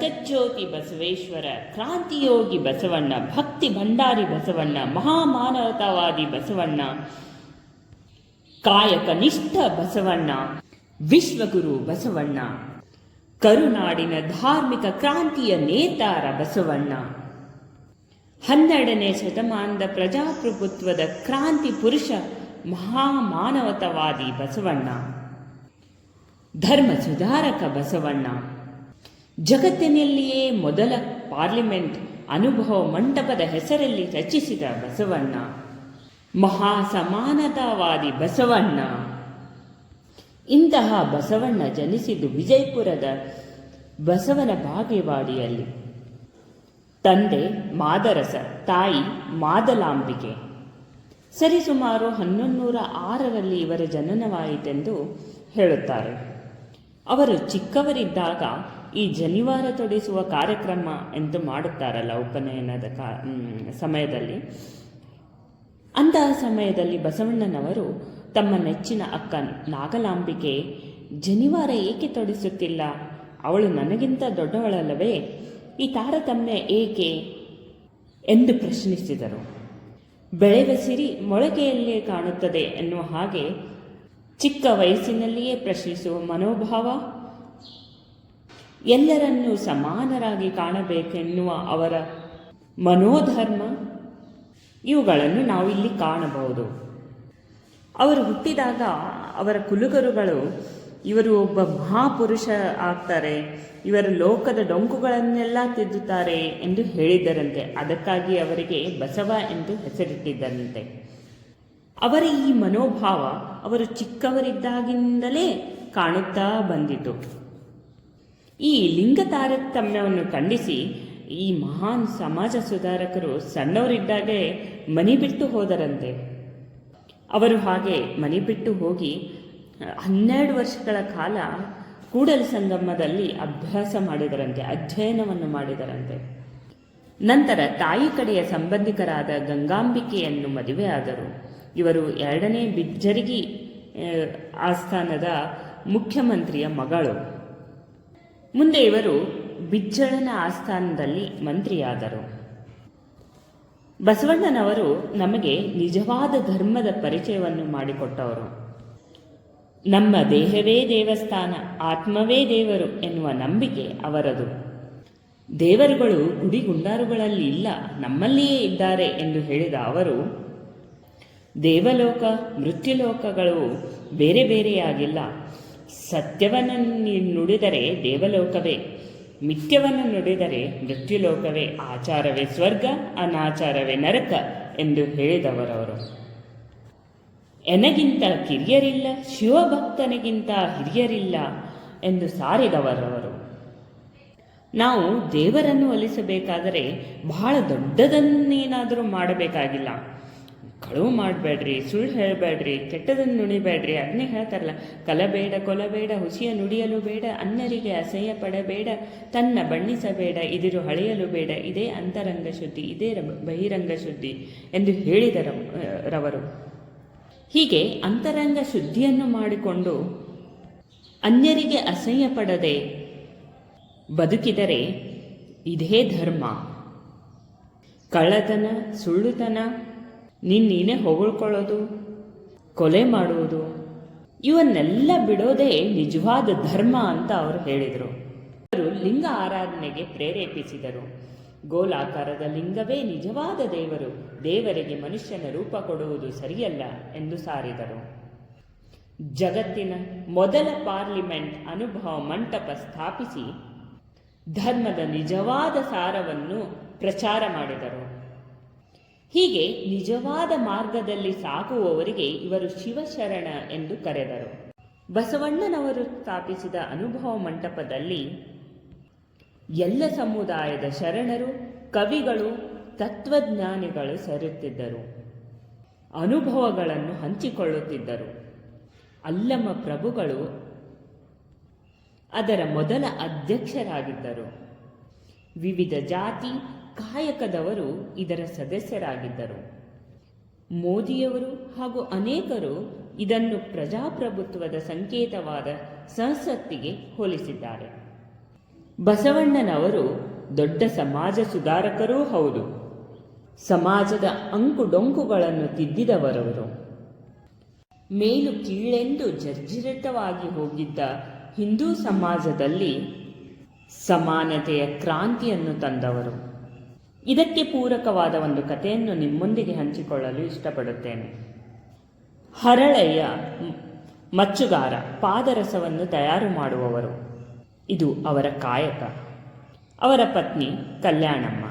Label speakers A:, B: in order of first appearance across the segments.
A: ಜಗಜ್ಯೋತಿ ಬಸವೇಶ್ವರ, ಕ್ರಾಂತಿಯೋಗಿ ಬಸವಣ್ಣ, ಭಕ್ತಿ ಭಂಡಾರಿ ಬಸವಣ್ಣ, ಮಹಾಮಾನವತಾವಾದಿ ಬಸವಣ್ಣ ಕಾಯಕನಿಷ್ಠ ಬಸವಣ್ಣ, ವಿಶ್ವಗುರು ಬಸವಣ್ಣ, ಕರುನಾಡಿನ ಧಾರ್ಮಿಕ ಕ್ರಾಂತಿಯ ನೇತಾರ ಬಸವಣ್ಣ. ಹನ್ನೆರಡನೇ ಶತಮಾನದ ಪ್ರಜಾಪ್ರಭುತ್ವದ ಕ್ರಾಂತಿ ಪುರುಷ ಮಹಾಮಾನವತವಾದಿ ಬಸವಣ್ಣ. ಧರ್ಮ ಸುಧಾರಕ ಬಸವಣ್ಣ. ಜಗತ್ತಿನಲ್ಲಿಯೇ ಮೊದಲ ಪಾರ್ಲಿಮೆಂಟ್ ಅನುಭವ ಮಂಟಪದ ಹೆಸರಲ್ಲಿ ರಚಿಸಿದ ಬಸವಣ್ಣ. ಮಹಾ ಸಮಾನತಾವಾದಿ ಬಸವಣ್ಣ. ಇಂತಹ ಬಸವಣ್ಣ ಜನಿಸಿದ್ದು ವಿಜಯಪುರದ ಬಸವನ ಬಾಗೇವಾಡಿಯಲ್ಲಿ. ತಂದೆ ಮಾದರಸ, ತಾಯಿ ಮಾದಲಾಂಬಿಕೆ. ಸರಿಸುಮಾರು ಹನ್ನೊಂದೂರ ಆರರಲ್ಲಿ ಇವರ ಜನನವಾಯಿತೆಂದು ಹೇಳುತ್ತಾರೆ. ಅವರು ಚಿಕ್ಕವರಿದ್ದಾಗ ಈ ಜನಿವಾರ ತೊಡಿಸುವ ಕಾರ್ಯಕ್ರಮ ಎಂದು ಮಾಡುತ್ತಾರಲ್ಲ ಉಪನಯನದ ಕಾ ಸಮಯದಲ್ಲಿ. ಅಂತಹ ಸಮಯದಲ್ಲಿ ಬಸವಣ್ಣನವರು ತಮ್ಮ ನೆಚ್ಚಿನ ಅಕ್ಕ ನಾಗಲಾಂಬಿಕೆ ಜನಿವಾರ ಏಕೆ ತೊಡಿಸುತ್ತಿಲ್ಲ? ಅವಳು ನನಗಿಂತ ದೊಡ್ಡವಳಲ್ಲವೇ? ಈ ತಾರತಮ್ಯ ಏಕೆ? ಎಂದು ಪ್ರಶ್ನಿಸಿದರು. ಬೆಳೆವ ಸಿರಿ ಮೊಳಕೆಯಲ್ಲೇ ಕಾಣುತ್ತದೆ ಎನ್ನುವ ಹಾಗೆ ಚಿಕ್ಕ ವಯಸ್ಸಿನಲ್ಲಿಯೇ ಪ್ರಶ್ನಿಸುವ ಮನೋಭಾವ ಎಲ್ಲರನ್ನೂ ಸಮಾನರಾಗಿ ಕಾಣಬೇಕೆನ್ನುವ ಅವರ ಮನೋಧರ್ಮ ಇವುಗಳನ್ನು ನಾವು ಇಲ್ಲಿ ಕಾಣಬಹುದು. ಅವರು ಹುಟ್ಟಿದಾಗ ಅವರ ಕುಲುಗರುಗಳು ಇವರು ಒಬ್ಬ ಮಹಾಪುರುಷ ಆಗ್ತಾರೆ, ಇವರ ಲೋಕದ ಡೊಂಕುಗಳನ್ನೆಲ್ಲ ತಿದ್ದುತ್ತಾರೆ ಎಂದು ಹೇಳಿದ್ದರಂತೆ ಅದಕ್ಕಾಗಿ ಅವರಿಗೆ ಬಸವ ಎಂದು ಹೆಸರಿಟ್ಟಿದ್ದರಂತೆ. ಅವರ ಈ ಮನೋಭಾವ ಅವರು ಚಿಕ್ಕವರಿದ್ದಾಗಿಂದಲೇ ಕಾಣುತ್ತಾ ಬಂದಿತು. ಈ ಲಿಂಗ ತಾರತಮ್ಯವನ್ನು ಖಂಡಿಸಿ ಈ ಮಹಾನ್ ಸಮಾಜ ಸುಧಾರಕರು ಸಣ್ಣವರಿದ್ದಾಗೆ ಮನಿ ಬಿಟ್ಟು ಹೋದರಂತೆ. ಅವರು ಹಾಗೆ ಮನೆ ಬಿಟ್ಟು ಹೋಗಿ ಹನ್ನೆರಡು ವರ್ಷಗಳ ಕಾಲ ಕೂಡಲ ಸಂಗಮದಲ್ಲಿ ಅಭ್ಯಾಸ ಮಾಡಿದರಂತೆ, ಅಧ್ಯಯನವನ್ನು ಮಾಡಿದರಂತೆ. ನಂತರ ತಾಯಿ ಕಡೆಯ ಸಂಬಂಧಿಕರಾದ ಗಂಗಾಂಬಿಕೆಯನ್ನು ಮದುವೆಯಾದರು ಇವರು ಎರಡನೇ ಬಿಜ್ಜರಿಗಿ ಆಸ್ಥಾನದ ಮುಖ್ಯಮಂತ್ರಿಯ ಮಗಳು. ಮುಂದೆ ಇವರು ಬಿಜ್ಜಳನ ಆಸ್ಥಾನದಲ್ಲಿ ಮಂತ್ರಿಯಾದರು. ಬಸವಣ್ಣನವರು ನಮಗೆ ನಿಜವಾದ ಧರ್ಮದ ಪರಿಚಯವನ್ನು ಮಾಡಿಕೊಟ್ಟವರು. ನಮ್ಮ ದೇಹವೇ ದೇವಸ್ಥಾನ, ಆತ್ಮವೇ ದೇವರು ಎನ್ನುವ ನಂಬಿಕೆ ಅವರದು. ದೇವರುಗಳು ಗುಡಿ ಗುಂಡಾರುಗಳಲ್ಲಿ ಇಲ್ಲ, ನಮ್ಮಲ್ಲಿಯೇ ಇದ್ದಾರೆ ಎಂದು ಹೇಳಿದ ಅವರು, ದೇವಲೋಕ, ಮೃತ್ಯುಲೋಕಗಳು ಬೇರೆ ಬೇರೆಯಾಗಿಲ್ಲ. ಸತ್ಯವನ್ನು ನುಡಿದರೆ ದೇವಲೋಕವೇ, ಮಿಥ್ಯವನ್ನು ನುಡಿದರೆ ಮೃತ್ಯುಲೋಕವೇ, ಆಚಾರವೇ ಸ್ವರ್ಗ, ಅನಾಚಾರವೇ ನರಕ ಎಂದು ಹೇಳಿದವರವರು. ಎನಗಿಂತ ಕಿರಿಯರಿಲ್ಲ, ಶಿವಭಕ್ತನಿಗಿಂತ ಹಿರಿಯರಿಲ್ಲ ಎಂದು ಸಾರಿದವರವರು. ನಾವು ದೇವರನ್ನು ಒಲಿಸಬೇಕಾದರೆ ಬಹಳ ದೊಡ್ಡದನ್ನೇನಾದರೂ ಮಾಡಬೇಕಾಗಿಲ್ಲ. ಕಳುವು ಮಾಡಬೇಡ್ರಿ, ಸುಳ್ಳು ಹೇಳಬೇಡ್ರಿ ಕೆಟ್ಟದನ್ನು ನುಣಿಬೇಡ್ರಿ ಅದನ್ನೇ ಹೇಳ್ತಾರಲ್ಲ, ಕಲಬೇಡ, ಕೊಲಬೇಡ, ಹುಸಿಯ ನುಡಿಯಲು ಬೇಡ, ಅನ್ಯರಿಗೆ ಅಸಹ್ಯ ಪಡಬೇಡ, ತನ್ನ ಬಣ್ಣಿಸಬೇಡ, ಇದಿರು ಹಳೆಯಲು ಬೇಡ, ಇದೇ ಅಂತರಂಗ ಶುದ್ಧಿ, ಇದೇ ಬಹಿರಂಗ ಶುದ್ಧಿ ಎಂದು ಹೇಳಿದರು ರವರು. ಹೀಗೆ ಅಂತರಂಗ ಶುದ್ಧಿಯನ್ನು ಮಾಡಿಕೊಂಡು ಅನ್ಯರಿಗೆ ಅಸಹ್ಯ ಪಡದೆ ಬದುಕಿದರೆ ಇದೇ ಧರ್ಮ. ಕಳ್ಳತನ, ಸುಳ್ಳುತನ ನೀನೇ ಹೊಗಳ್ಕೊಳ್ಳೋದು, ಕೊಲೆ ಮಾಡುವುದು, ಇವನ್ನೆಲ್ಲ ಬಿಡೋದೇ ನಿಜವಾದ ಧರ್ಮ ಅಂತ ಅವರು ಹೇಳಿದರು. ಅವರು ಲಿಂಗ ಆರಾಧನೆಗೆ ಪ್ರೇರೇಪಿಸಿದರು. ಗೋಲಾಕಾರದ ಲಿಂಗವೇ ನಿಜವಾದ ದೇವರು, ದೇವರಿಗೆ ಮನುಷ್ಯನ ರೂಪ ಕೊಡುವುದು ಸರಿಯಲ್ಲ ಎಂದು ಸಾರಿದರು. ಜಗತ್ತಿನ ಮೊದಲ ಪಾರ್ಲಿಮೆಂಟ್ ಅನುಭವ ಮಂಟಪ ಸ್ಥಾಪಿಸಿ ಧರ್ಮದ ನಿಜವಾದ ಸಾರವನ್ನು ಪ್ರಚಾರ ಮಾಡಿದರು. ಹೀಗೆ ನಿಜವಾದ ಮಾರ್ಗದಲ್ಲಿ ಸಾಗುವವರಿಗೆ ಇವರು ಶಿವಶರಣ ಎಂದು ಕರೆದರು. ಬಸವಣ್ಣನವರು ಸ್ಥಾಪಿಸಿದ ಅನುಭವ ಮಂಟಪದಲ್ಲಿ ಎಲ್ಲ ಸಮುದಾಯದ ಶರಣರು, ಕವಿಗಳು, ತತ್ವಜ್ಞಾನಿಗಳು ಸೇರುತ್ತಿದ್ದರು. ಅನುಭವಗಳನ್ನು ಹಂಚಿಕೊಳ್ಳುತ್ತಿದ್ದರು. ಅಲ್ಲಮ್ಮ ಪ್ರಭುಗಳು ಅದರ ಮೊದಲ ಅಧ್ಯಕ್ಷರಾಗಿದ್ದರು. ವಿವಿಧ ಜಾತಿ ಕಾಯಕದವರು ಇದರ ಸದಸ್ಯರಾಗಿದ್ದರು. ಮೋದಿಯವರು ಹಾಗೂ ಅನೇಕರು ಇದನ್ನು ಪ್ರಜಾಪ್ರಭುತ್ವದ ಸಂಕೇತವಾದ ಸಂಸತ್ತಿಗೆ ಹೋಲಿಸಿದ್ದಾರೆ. ಬಸವಣ್ಣನವರು ದೊಡ್ಡ ಸಮಾಜ ಸುಧಾರಕರೂ ಹೌದು. ಸಮಾಜದ ಅಂಕುಡೊಂಕುಗಳನ್ನು ತಿದ್ದಿದವರವರು. ಮೇಲು ಕೀಳೆಂದು ಜರ್ಜರಿತವಾಗಿ ಹೋಗಿದ್ದ ಹಿಂದೂ ಸಮಾಜದಲ್ಲಿ ಸಮಾನತೆಯ ಕ್ರಾಂತಿಯನ್ನು ತಂದವರು. ಇದಕ್ಕೆ ಪೂರಕವಾದ ಒಂದು ಕಥೆಯನ್ನು ನಿಮ್ಮೊಂದಿಗೆ ಹಂಚಿಕೊಳ್ಳಲು ಇಷ್ಟಪಡುತ್ತೇನೆ. ಹರಳೆಯ ಮಚ್ಚುಗಾರ ಪಾದರಸವನ್ನು ತಯಾರು ಮಾಡುವವರು. ಇದು ಅವರ ಕಾಯಕ. ಅವರ ಪತ್ನಿ ಕಲ್ಯಾಣಮ್ಮ.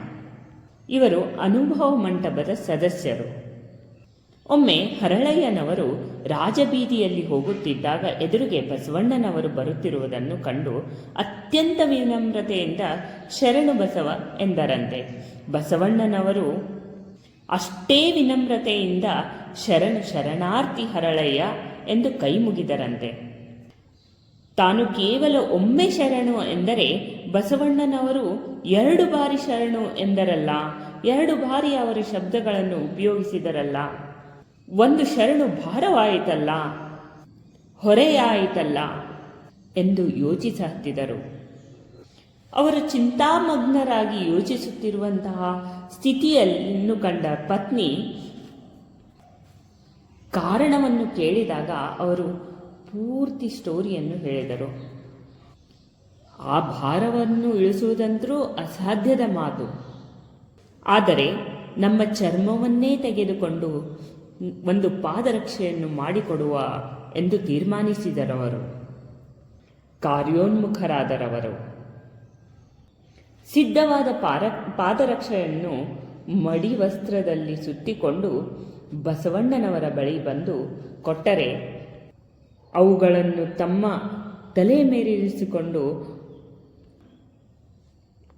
A: ಇವರು ಅನುಭವ ಮಂಟಪದ ಸದಸ್ಯರು. ಒಮ್ಮೆ ಹರಳಯ್ಯನವರು ರಾಜಬೀದಿಯಲ್ಲಿ ಹೋಗುತ್ತಿದ್ದಾಗ ಎದುರಿಗೆ ಬಸವಣ್ಣನವರು ಬರುತ್ತಿರುವುದನ್ನು ಕಂಡು ಅತ್ಯಂತ ವಿನಮ್ರತೆಯಿಂದ ಶರಣು ಬಸವ ಎಂದರಂತೆ. ಬಸವಣ್ಣನವರು ಅಷ್ಟೇ ವಿನಮ್ರತೆಯಿಂದ ಶರಣು ಶರಣಾರ್ಥಿ ಹರಳಯ್ಯ ಎಂದು ಕೈ ಮುಗಿದರಂತೆ. ತಾನು ಕೇವಲ ಒಮ್ಮೆ ಶರಣು ಎಂದರೆ ಬಸವಣ್ಣನವರು ಎರಡು ಬಾರಿ ಶರಣು ಎಂದರಲ್ಲ, ಎರಡು ಬಾರಿ ಅವರ ಶಬ್ದಗಳನ್ನು ಉಪಯೋಗಿಸಿದರಲ್ಲ. ಒಂದು ಶರಣು ಭಾರವಾಯಿತಲ್ಲ, ಹೊರೆಯಾಯಿತಲ್ಲ ಎಂದು ಯೋಚಿಸುತ್ತಿದ್ದರು ಅವರು ಚಿಂತಾಮಗ್ನರಾಗಿ ಯೋಚಿಸುತ್ತಿರುವಂತಹ ಸ್ಥಿತಿಯನ್ನು ಕಂಡ ಪತ್ನಿ ಕಾರಣವನ್ನು ಕೇಳಿದಾಗ ಅವರು ಪೂರ್ತಿ ಸ್ಟೋರಿಯನ್ನು ಹೇಳಿದರು. ಆ ಭಾರವನ್ನು ಇಳಿಸುವುದಂತರೂ ಅಸಾಧ್ಯದ ಮಾತು. ಆದರೆ ನಮ್ಮ ಚರ್ಮವನ್ನೇ ತೆಗೆದುಕೊಂಡು ಒಂದು ಪಾದರಕ್ಷೆಯನ್ನು ಮಾಡಿಕೊಡುವ ಎಂದು ತೀರ್ಮಾನಿಸಿದರವರು. ಕಾರ್ಯೋನ್ಮುಖರಾದರವರು. ಸಿದ್ಧವಾದ ಪಾರ, ಪಾದರಕ್ಷೆಯನ್ನು ಮಡಿ ವಸ್ತ್ರದಲ್ಲಿ ಸುತ್ತಿಕೊಂಡು ಬಸವಣ್ಣನವರ ಬಳಿ ಬಂದು ಕೊಟ್ಟರೆ ಅವುಗಳನ್ನು ತಮ್ಮ ತಲೆ ಮೇಲಿರಿಸಿಕೊಂಡು,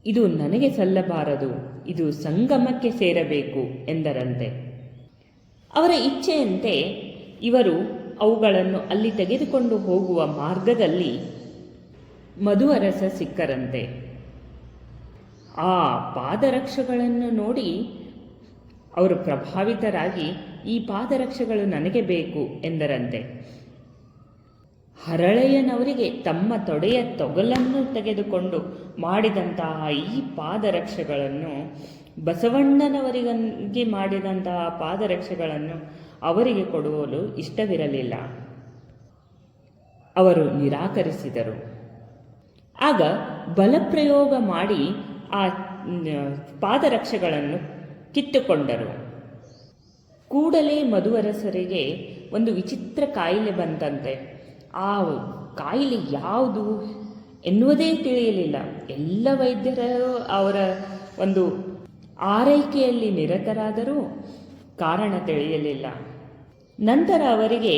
A: ಇದು ನನಗೆ ಸಲ್ಲಬಾರದು, ಇದು ಸಂಗಮಕ್ಕೆ ಸೇರಬೇಕು ಎಂದರಂತೆ. ಅವರ ಇಚ್ಛೆಯಂತೆ ಇವರು ಅವುಗಳನ್ನು ಅಲ್ಲಿ ತೆಗೆದುಕೊಂಡು ಹೋಗುವ ಮಾರ್ಗದಲ್ಲಿ ಮಧುವರಸ ಸಿಕ್ಕರಂತೆ. ಆ ಪಾದರಕ್ಷೆಗಳನ್ನು ನೋಡಿ ಅವರು ಪ್ರಭಾವಿತರಾಗಿ, ಈ ಪಾದರಕ್ಷೆಗಳು ನನಗೆ ಬೇಕು ಎಂದರಂತೆ. ಹರಳೆಯನವರಿಗೆ ತಮ್ಮ ತೊಡೆಯ ತೊಗಲನ್ನು ತೆಗೆದುಕೊಂಡು ಮಾಡಿದಂತಹ ಈ ಪಾದರಕ್ಷೆಗಳನ್ನು ಬಸವಣ್ಣನವರಿಗಾಗಿ ಮಾಡಿದಂತಹ ಪಾದರಕ್ಷೆಗಳನ್ನು ಅವರಿಗೆ ಕೊಡುವಲು ಇಷ್ಟವಿರಲಿಲ್ಲ. ಅವರು ನಿರಾಕರಿಸಿದರು. ಆಗ ಬಲಪ್ರಯೋಗ ಮಾಡಿ ಆ, ಪಾದರಕ್ಷೆಗಳನ್ನು ಕಿತ್ತುಕೊಂಡರು. ಕೂಡಲೇ ಮಧುವರಸರಿಗೆ ಒಂದು ವಿಚಿತ್ರ ಕಾಯಿಲೆ ಬಂತಂತೆ. ಆ ಕಾಯಿಲೆ ಯಾವುದು ಎನ್ನುವುದೇ ತಿಳಿಯಲಿಲ್ಲ. ಎಲ್ಲ ವೈದ್ಯರು ಅವರ ಒಂದು ಆರೈಕೆಯಲ್ಲಿ ನಿರತರಾದರೂ ಕಾರಣ ತಿಳಿಯಲಿಲ್ಲ. ನಂತರ ಅವರಿಗೆ,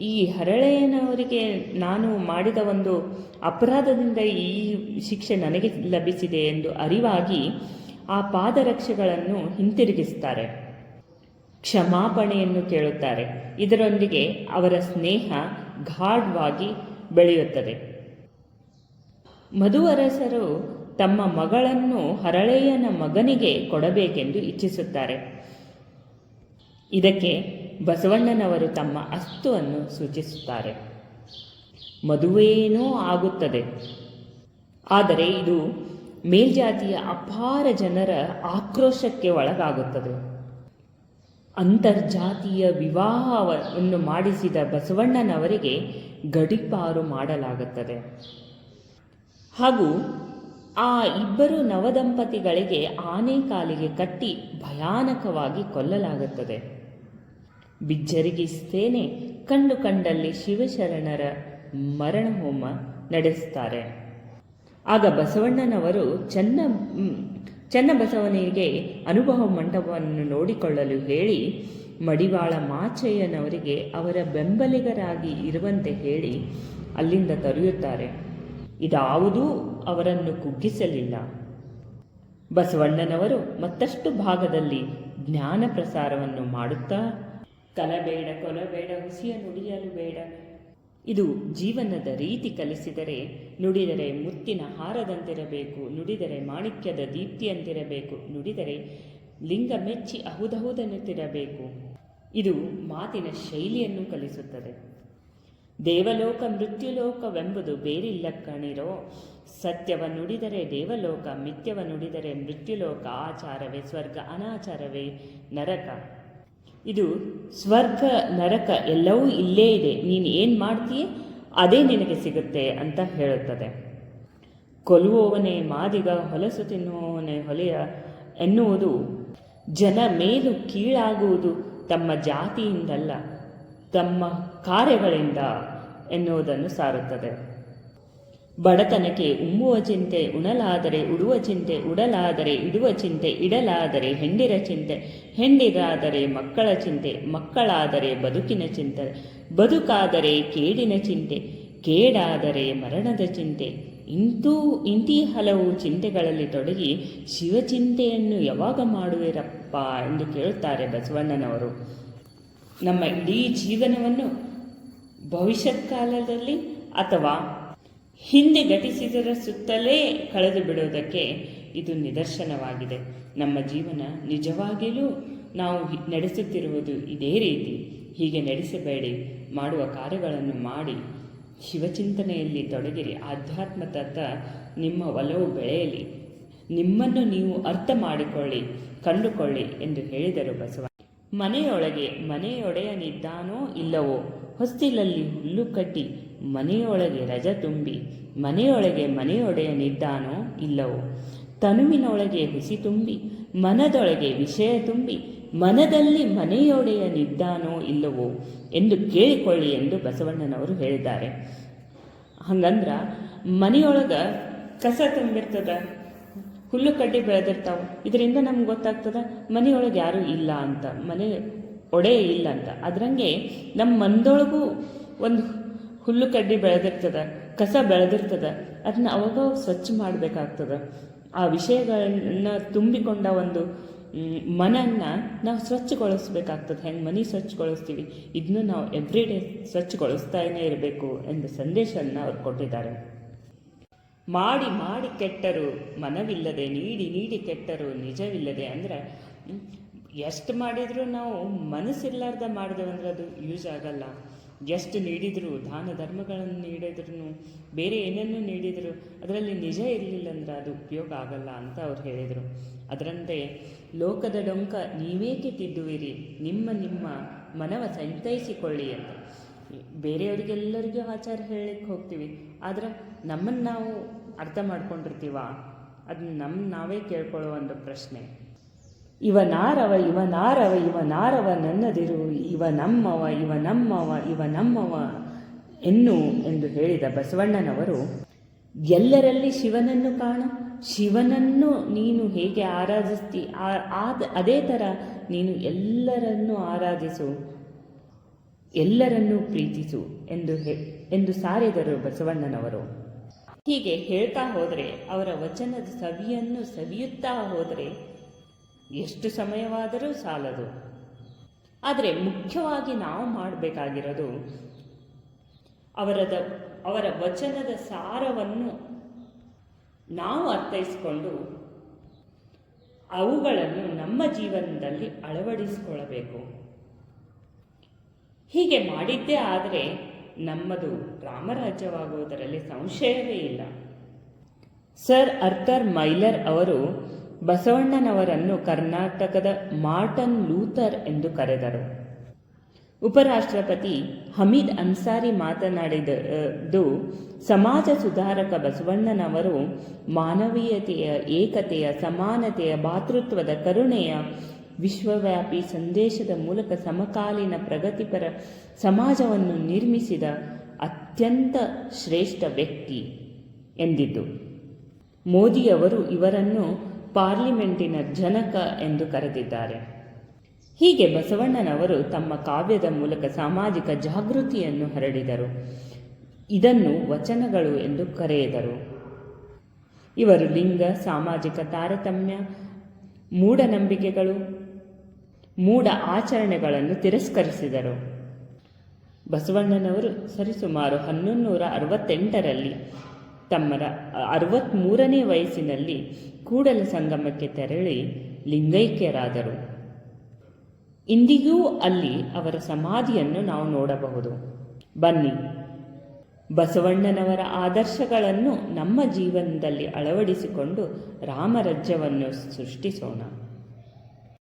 A: ಈ ಹರಳೆಯನವರಿಗೆ ನಾನು ಮಾಡಿದ ಒಂದು ಅಪರಾಧದಿಂದ ಈ ಶಿಕ್ಷೆ ನನಗೆ ಲಭಿಸಿದೆ ಎಂದು ಅರಿವಾಗಿ ಆ ಪಾದರಕ್ಷೆಗಳನ್ನು ಹಿಂತಿರುಗಿಸ್ತಾರೆ ಕ್ಷಮಾಪಣೆಯನ್ನು ಕೇಳುತ್ತಾರೆ. ಇದರೊಂದಿಗೆ ಅವರ ಸ್ನೇಹ ಗಾಢವಾಗಿ ಬೆಳೆಯುತ್ತದೆ. ಮಧುವರಸರು ತಮ್ಮ ಮಗಳನ್ನು ಹರಳೆಯನ ಮಗನಿಗೆ ಕೊಡಬೇಕೆಂದು ಇಚ್ಛಿಸುತ್ತಾರೆ. ಇದಕ್ಕೆ ಬಸವಣ್ಣನವರು ತಮ್ಮ ಅಸ್ತುವನ್ನು ಸೂಚಿಸುತ್ತಾರೆ. ಮದುವೆಯೇನೋ ಆಗುತ್ತದೆ. ಆದರೆ ಇದು ಮೇಲ್ಜಾತಿಯ ಅಪಾರ ಜನರ ಆಕ್ರೋಶಕ್ಕೆ ಒಳಗಾಗುತ್ತದೆ. ಅಂತರ್ಜಾತಿಯ ವಿವಾಹವನ್ನು ಮಾಡಿಸಿದ ಬಸವಣ್ಣನವರಿಗೆ ಗಡಿಪಾರು ಮಾಡಲಾಗುತ್ತದೆ. ಹಾಗೂ ಆ ಇಬ್ಬರು ನವದಂಪತಿಗಳಿಗೆ ಆನೆ ಕಾಲಿಗೆ ಕಟ್ಟಿ ಭಯಾನಕವಾಗಿ ಕೊಲ್ಲಲಾಗುತ್ತದೆ. ಬಿಜ್ಜರಿಗಿಸ್ತೇನೆ ಕಂಡು ಕಂಡಲ್ಲಿ ಶಿವಶರಣರ ಮರಣಹೋಮ ನಡೆಸುತ್ತಾರೆ ಆಗ ಬಸವಣ್ಣನವರು ಚೆನ್ನ ಚೆನ್ನಬಸವನಿಗೆ ಅನುಭವ ಮಂಟಪವನ್ನು ನೋಡಿಕೊಳ್ಳಲು ಹೇಳಿ, ಮಡಿವಾಳ ಮಾಚಯ್ಯನವರಿಗೆ ಅವರ ಬೆಂಬಲಿಗರಾಗಿ ಇರುವಂತೆ ಹೇಳಿ ಅಲ್ಲಿಂದ ತೊರೆಯುತ್ತಾರೆ ಇದಾವುದೂ ಅವರನ್ನು ಕುಗ್ಗಿಸಲಿಲ್ಲ. ಬಸವಣ್ಣನವರು ಮತ್ತಷ್ಟು ಭಾಗದಲ್ಲಿ ಜ್ಞಾನ ಪ್ರಸಾರವನ್ನು ಮಾಡುತ್ತಾ, ಕಲಬೇಡ, ಕೊಲಬೇಡ ಹುಸಿಯ ನುಡಿಯಲು ಬೇಡ. ಇದು ಜೀವನದ ರೀತಿ ಕಲಿಸಿದರೆ ನುಡಿದರೆ ಮುತ್ತಿನ ಹಾರದಂತಿರಬೇಕು, ನುಡಿದರೆ ಮಾಣಿಕ್ಯದ ದೀಪ್ತಿಯಂತಿರಬೇಕು, ನುಡಿದರೆ ಲಿಂಗ ಮೆಚ್ಚಿ ಅಹುದಹುದನ್ನುತ್ತಿರಬೇಕು ಇದು ಮಾತಿನ ಶೈಲಿಯನ್ನು ಕಲಿಸುತ್ತದೆ. ದೇವಲೋಕ ಮೃತ್ಯುಲೋಕವೆಂಬುದು ಬೇರಿಲ್ಲ ಕಣಿರೋ. ಸತ್ಯವ ನುಡಿದರೆ ದೇವಲೋಕ, ಮಿಥ್ಯವ ನುಡಿದರೆ ಮೃತ್ಯುಲೋಕ, ಆಚಾರವೇ ಸ್ವರ್ಗ, ಅನಾಚಾರವೇ ನರಕ. ಇದು ಸ್ವರ್ಗ, ನರಕ ಎಲ್ಲವೂ ಇಲ್ಲೇ ಇದೆ. ನೀನು ಏನು ಮಾಡ್ತೀಯ? ಅದೇ ನಿನಗೆ ಸಿಗುತ್ತೆ ಅಂತ ಹೇಳುತ್ತದೆ. ಕೊಲ್ಲುವವನೇ ಮಾದಿಗ, ಹೊಲಸು ತಿನ್ನುವವನೇ ಹೊಲೆಯ ಎನ್ನುವುದು. ಜನ ಮೇಲು ಕೀಳಾಗುವುದು ತಮ್ಮ ಜಾತಿಯಿಂದಲ್ಲ. ತಮ್ಮ ಕಾರ್ಯಗಳಿಂದ ಎನ್ನುವುದನ್ನು ಸಾರುತ್ತದೆ. ಬಡತನಕ್ಕೆ ಉಮ್ಮುವ ಚಿಂತೆ, ಉಣಲಾದರೆ ಉಡುವ ಚಿಂತೆ, ಉಡಲಾದರೆ ಇಡುವ ಚಿಂತೆ, ಇಡಲಾದರೆ ಹೆಂಡಿರ ಚಿಂತೆ, ಹೆಂಡಿರಾದರೆ ಮಕ್ಕಳ ಚಿಂತೆ, ಮಕ್ಕಳಾದರೆ ಬದುಕಿನ ಚಿಂತೆ, ಬದುಕಾದರೆ ಕೇಡಿನ ಚಿಂತೆ, ಕೇಡಾದರೆ ಮರಣದ ಚಿಂತೆ. ಇಂತೂ, ಇಂತಿ ಹಲವು ಚಿಂತೆಗಳಲ್ಲಿ ತೊಡಗಿ ಶಿವಚಿಂತೆಯನ್ನು ಯಾವಾಗ ಮಾಡುವಿರಪ್ಪ ಎಂದು ಕೇಳುತ್ತಾರೆ ಬಸವಣ್ಣನವರು. ನಮ್ಮ ಇಡೀ ಜೀವನವನ್ನು ಭವಿಷ್ಯತ್ ಕಾಲದಲ್ಲಿ ಅಥವಾ ಹಿಂದೆ ಘಟಿಸಿದರ ಸುತ್ತಲೇ ಕಳೆದು ಬಿಡುವುದಕ್ಕೆ ಇದು ನಿದರ್ಶನವಾಗಿದೆ. ನಮ್ಮ ಜೀವನ ನಿಜವಾಗಿಯೂ ನಾವು ನಡೆಸುತ್ತಿರುವುದು ಇದೇ ರೀತಿ. ಹೀಗೆ ನಡೆಸಬೇಡಿ, ಮಾಡುವ ಕಾರ್ಯಗಳನ್ನು ಮಾಡಿ. ಶಿವಚಿಂತನೆಯಲ್ಲಿ ತೊಡಗಿರಿ. ಆಧ್ಯಾತ್ಮತತ್ತ ನಿಮ್ಮ ಒಲವು ಬೆಳೆಯಲಿ. ನಿಮ್ಮನ್ನು ನೀವು ಅರ್ಥ ಮಾಡಿಕೊಳ್ಳಿ, ಕಂಡುಕೊಳ್ಳಿ ಎಂದು ಹೇಳಿದರು ಬಸವ ಮನೆಯೊಳಗೆ ಮನೆಯೊಡೆಯನಿದ್ದಾನೋ ಇಲ್ಲವೋ? ಹೊಸ್ತಿಲಲ್ಲಿ ಹುಲ್ಲು ಕಟ್ಟಿ ಮನೆಯೊಳಗೆ ರಜ ತುಂಬಿ ಮನೆಯೊಳಗೆ ಮನೆಯೊಡೆಯನಿದ್ದಾನೋ ಇಲ್ಲವೋ? ತನುವಿನೊಳಗೆ ಹುಸಿ ತುಂಬಿ ಮನದೊಳಗೆ ವಿಷಯ ತುಂಬಿ ಮನದಲ್ಲಿ ಮನೆಯೊಡೆಯನಿದ್ದಾನೋ ಇಲ್ಲವೋ ಎಂದು ಕೇಳಿಕೊಳ್ಳಿ ಎಂದು ಬಸವಣ್ಣನವರು ಹೇಳಿದ್ದಾರೆ. ಹಂಗಂದ್ರ ಮನೆಯೊಳಗೆ ಕಸ ತುಂಬಿರ್ತದ? ಹುಲ್ಲು ಕಡ್ಡಿ ಬೆಳೆದಿರ್ತಾವೆ. ಇದರಿಂದ ನಮ್ಗೆ ಗೊತ್ತಾಗ್ತದ, ಮನೆಯೊಳಗೆ ಯಾರೂ ಇಲ್ಲ ಅಂತ, ಮನೆ ಒಡೆ ಇಲ್ಲ ಅಂತ. ಅದರಂಗೆ ನಮ್ಮ ಮನದೊಳಗೂ ಒಂದು ಹುಲ್ಲು ಕಡ್ಡಿ ಬೆಳೆದಿರ್ತದ, ಕಸ ಬೆಳೆದಿರ್ತದ, ಅದನ್ನ ಅವಾಗ ಸ್ವಚ್ಛ ಮಾಡಬೇಕಾಗ್ತದ. ಆ ವಿಷಯಗಳನ್ನ ತುಂಬಿಕೊಂಡ ಒಂದು ಮನನ್ನು ನಾವು ಸ್ವಚ್ಛಗೊಳಿಸ್ಬೇಕಾಗ್ತದೆ. ಹೆಂಗೆ ಮನೆ ಸ್ವಚ್ಛಗೊಳಿಸ್ತೀವಿ? ಇದನ್ನು ನಾವು ಎವ್ರಿ ಡೇ ಸ್ವಚ್ಛಗೊಳಿಸ್ತಾನೇ ಇರಬೇಕು ಎಂಬ ಸಂದೇಶವನ್ನು ಅವ್ರು ಕೊಟ್ಟಿದ್ದಾರೆ. ಮಾಡಿ ಮಾಡಿ ಕೆಟ್ಟರು, ಮನವಿಲ್ಲದೆ, ನೀಡಿ ನೀಡಿ ಕೆಟ್ಟರು, ನಿಜವಿಲ್ಲದೆ ಅಂದ್ರೆ ಎಷ್ಟು ಮಾಡಿದರೂ ನಾವು ಮನಸ್ಸಿರ್ಲಾರ್ದ ಮಾಡಿದೆವಂದ್ರೆ ಅದು ಯೂಸ್ ಆಗಲ್ಲ. ಎಷ್ಟು ನೀಡಿದರೂ, ದಾನ ಧರ್ಮಗಳನ್ನು ನೀಡಿದ್ರು ಬೇರೆ ಏನನ್ನು ನೀಡಿದರೂ, ಅದರಲ್ಲಿ ನಿಜ ಇರಲಿಲ್ಲ ಅಂದ್ರೆ ಅದು ಉಪಯೋಗ ಆಗಲ್ಲ ಅಂತ ಅವ್ರು ಹೇಳಿದರು. ಅದರಂತೆ, ಲೋಕದ ಡೊಂಕ ನೀವೇಕೆ ತಿದ್ದುವಿರಿ ನಿಮ್ಮ ನಿಮ್ಮ ಮನವ ಸಂತೈಸಿಕೊಳ್ಳಿ ಅಂತ. ಬೇರೆಯವರಿಗೆಲ್ಲರಿಗೂ ಆಚಾರ ಹೇಳಕ್ಕೆ ಹೋಗ್ತೀವಿ. ಆದ್ರೆ ನಮ್ಮನ್ನು ನಾವು ಅರ್ಥ ಮಾಡ್ಕೊಂಡಿರ್ತೀವ? ಅದನ್ನ ನಮ್ಮ ನಾವೇ ಕೇಳ್ಕೊಳ್ಳೋ ಒಂದು ಪ್ರಶ್ನೆ. ಇವ ನಾರವ ಇವ ನಾರವ ಇವ ನಾರವ ನನ್ನದಿರು, ಇವ ನಮ್ಮವ ಇವ ನಮ್ಮವ ಇವ ನಮ್ಮವ ಎನ್ನು ಎಂದು ಹೇಳಿದ ಬಸವಣ್ಣನವರು, ಎಲ್ಲರಲ್ಲಿ ಶಿವನನ್ನು ಕಾಣು, ಶಿವನನ್ನು ನೀನು ಹೇಗೆ ಆರಾಧಿಸ್ತಿ, ಆ- ಅದೇ ಥರ ನೀನು ಎಲ್ಲರನ್ನು ಆರಾಧಿಸು ಎಲ್ಲರನ್ನೂ ಪ್ರೀತಿಸು ಎಂದು ಎಂದು ಸಾರಿದರು ಬಸವಣ್ಣನವರು. ಹೀಗೆ ಹೇಳ್ತಾ ಹೋದರೆ ಅವರ ವಚನದ ಸವಿಯನ್ನು ಸವಿಯುತ್ತಾ ಹೋದರೆ ಎಷ್ಟು ಸಮಯವಾದರೂ ಸಾಲದು. ಆದರೆ ಮುಖ್ಯವಾಗಿ ನಾವು ಮಾಡಬೇಕಾಗಿರೋದು ಅವರದ, ಅವರ ವಚನದ ಸಾರವನ್ನು ನಾವು ಅರ್ಥೈಸಿಕೊಂಡು ಅವುಗಳನ್ನು ನಮ್ಮ ಜೀವನದಲ್ಲಿ ಅಳವಡಿಸಿಕೊಳ್ಳಬೇಕು. ಹೀಗೆ ಮಾಡಿದ್ದೇ ಆದರೆ ನಮ್ಮದು ರಾಮರಾಜ್ಯವಾಗುವುದರಲ್ಲಿ ಸಂಶಯವೇ ಇಲ್ಲ. ಸರ್ ಅರ್ಥರ್ ಮೈಲರ್ ಅವರು ಬಸವಣ್ಣನವರನ್ನು ಕರ್ನಾಟಕದ ಮಾರ್ಟನ್ ಲೂಥರ್ ಎಂದು ಕರೆದರು. ಉಪರಾಷ್ಟ್ರಪತಿ ಹಮೀದ್ ಅನ್ಸಾರಿ ಮಾತನಾಡಿದ್ದು, ಸಮಾಜ ಸುಧಾರಕ ಬಸವಣ್ಣನವರು ಮಾನವೀಯತೆಯ, ಏಕತೆಯ, ಸಮಾನತೆಯ, ಭಾತೃತ್ವದ ಕರುಣೆಯ ವಿಶ್ವವ್ಯಾಪಿ ಸಂದೇಶದ ಮೂಲಕ ಸಮಕಾಲೀನ ಪ್ರಗತಿಪರ ಸಮಾಜವನ್ನು ನಿರ್ಮಿಸಿದ ಅತ್ಯಂತ ಶ್ರೇಷ್ಠ ವ್ಯಕ್ತಿ ಎಂದಿದ್ದು. ಮೋದಿಯವರು ಇವರನ್ನು ಪಾರ್ಲಿಮೆಂಟಿನ ಜನಕ ಎಂದು ಕರೆದಿದ್ದಾರೆ. ಹೀಗೆ ಬಸವಣ್ಣನವರು ತಮ್ಮ ಕಾವ್ಯದ ಮೂಲಕ ಸಾಮಾಜಿಕ ಜಾಗೃತಿಯನ್ನು ಹರಡಿದರು. ಇದನ್ನು ವಚನಗಳು ಎಂದು ಕರೆಯದರು ಇವರು ಲಿಂಗ, ಸಾಮಾಜಿಕ ತಾರತಮ್ಯ, ಮೂಢನಂಬಿಕೆಗಳು ಮೂಢ ಆಚರಣೆಗಳನ್ನು ತಿರಸ್ಕರಿಸಿದರು. ಬಸವಣ್ಣನವರು ಸರಿಸುಮಾರು ಹನ್ನೊಂದು ನೂರ ಅರವತ್ತೆಂಟರಲ್ಲಿ ತಮ್ಮ ಅರವತ್ತ್ಮೂರನೇ ವಯಸ್ಸಿನಲ್ಲಿ ಕೂಡಲ ಸಂಗಮಕ್ಕೆ ತೆರಳಿ ಲಿಂಗೈಕ್ಯರಾದರು. ಇಂದಿಗೂ ಅಲ್ಲಿ ಅವರ ಸಮಾಧಿಯನ್ನು ನಾವು ನೋಡಬಹುದು. ಬನ್ನಿ. ಬಸವಣ್ಣನವರ ಆದರ್ಶಗಳನ್ನು ನಮ್ಮ ಜೀವನದಲ್ಲಿ ಅಳವಡಿಸಿಕೊಂಡು ರಾಮರಜ್ಯವನ್ನು ಸೃಷ್ಟಿಸೋಣ.